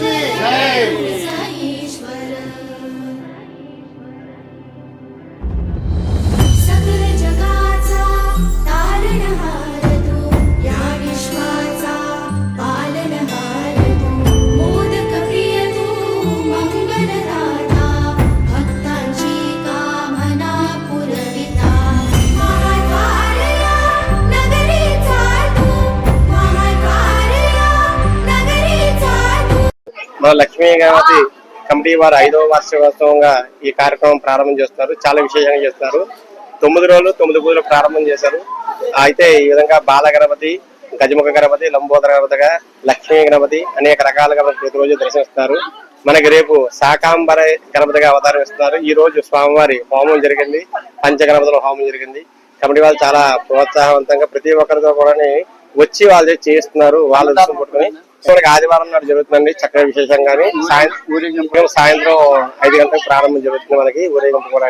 की మన లక్ష్మీ గణపతి కమిటీ వారు ఐదవ వార్షికోత్సవంగా ఈ కార్యక్రమం ప్రారంభం చేస్తున్నారు. చాలా విశేషంగా చేస్తున్నారు. తొమ్మిది రోజులు తొమ్మిది పూజలు ప్రారంభం చేశారు. అయితే ఈ విధంగా బాల గణపతి గజముఖ గణపతి లంబోదర గణపతిగా లక్ష్మీ గణపతి అనేక రకాలుగా మనకు ప్రతిరోజు దర్శనిస్తున్నారు మనకి రేపు శాకాంబర గణపతిగా అవతారం ఇస్తున్నారు. ఈ రోజు స్వామివారి హోమం జరిగింది. పంచ గణపతిలో హోమం జరిగింది. కమిటీ వాళ్ళు చాలా ప్రోత్సాహవంతంగా ప్రతి ఒక్కరితో కూడా వచ్చి వాళ్ళు చేస్తున్నారు వాళ్ళు దర్శనం పట్టుకొని మనకి ఆదివారం నాడు జరుగుతుందండి చక్కగా విశేషంగాని సాయంత్రం సాయంత్రం ఐదు గంటలకు ప్రారంభం జరుగుతుంది మనకి ఊరేగింపు కూడా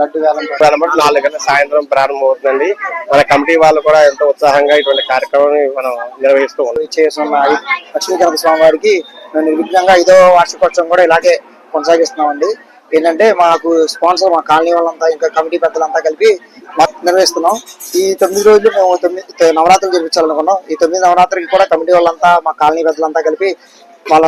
లడ్డు ప్రారంభం నాలుగు గంటల సాయంత్రం ప్రారంభం అవుతుందండి. మన కమిటీ వాళ్ళు కూడా ఎంతో ఉత్సాహంగా ఇటువంటి కార్యక్రమాన్ని మనం నిర్వహిస్తూ ఉన్నాం. చేస్తున్న ఐ- లక్ష్మీ స్వామి వారికి మేము నిర్విఘ్నంగా ఐదో వార్షికోత్సవం కూడా ఇలాగే కొనసాగిస్తున్నామండి. ఏంటంటే మాకు స్పాన్సర్ మా కాలనీ వాళ్ళంతా ఇంకా కమిటీ పెద్దలంతా కలిపి నిర్వహిస్తున్నాం. ఈ తొమ్మిది రోజులు మేము తొమ్మిది నవరాత్రులు జరిపించాలనుకున్నాం. ఈ తొమ్మిది నవరాత్రికి కూడా కమిటీ వాళ్ళంతా మా కాలనీ పెద్దలంతా కలిపి వాళ్ళ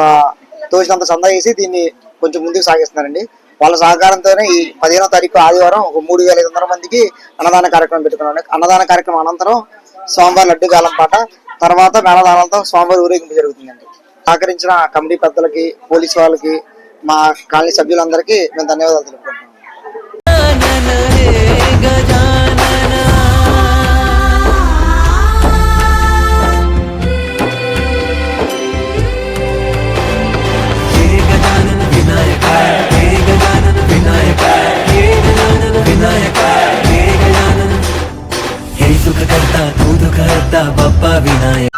తోచినంత చందా చేసి దీన్ని కొంచెం ముందుకు సాగిస్తున్నారండి. వాళ్ళ సహకారంతోనే ఈ పదిహేనో తారీఖు ఆదివారం ఒక మూడు వేల ఐదు వందల మందికి అన్నదాన కార్యక్రమం పెట్టుకున్నాం. అన్నదాన కార్యక్రమం అనంతరం స్వామివారి లడ్డు గాలం పాట తర్వాత మేళదానంతో స్వామివారి ఊరేగింపు జరుగుతుందండి. సహకరించిన కమిటీ పెద్దలకి పోలీస్ వాళ్ళకి మా కాలనీ సభ్యులందరికీ మేము ధన్యవాదాలు తెలుపుకుంటున్నాం. కర్త తూదు కర్త Bappa Vinayaka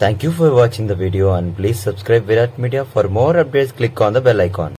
Thank you for watching the video and please subscribe Virat Media for more updates click on the bell icon.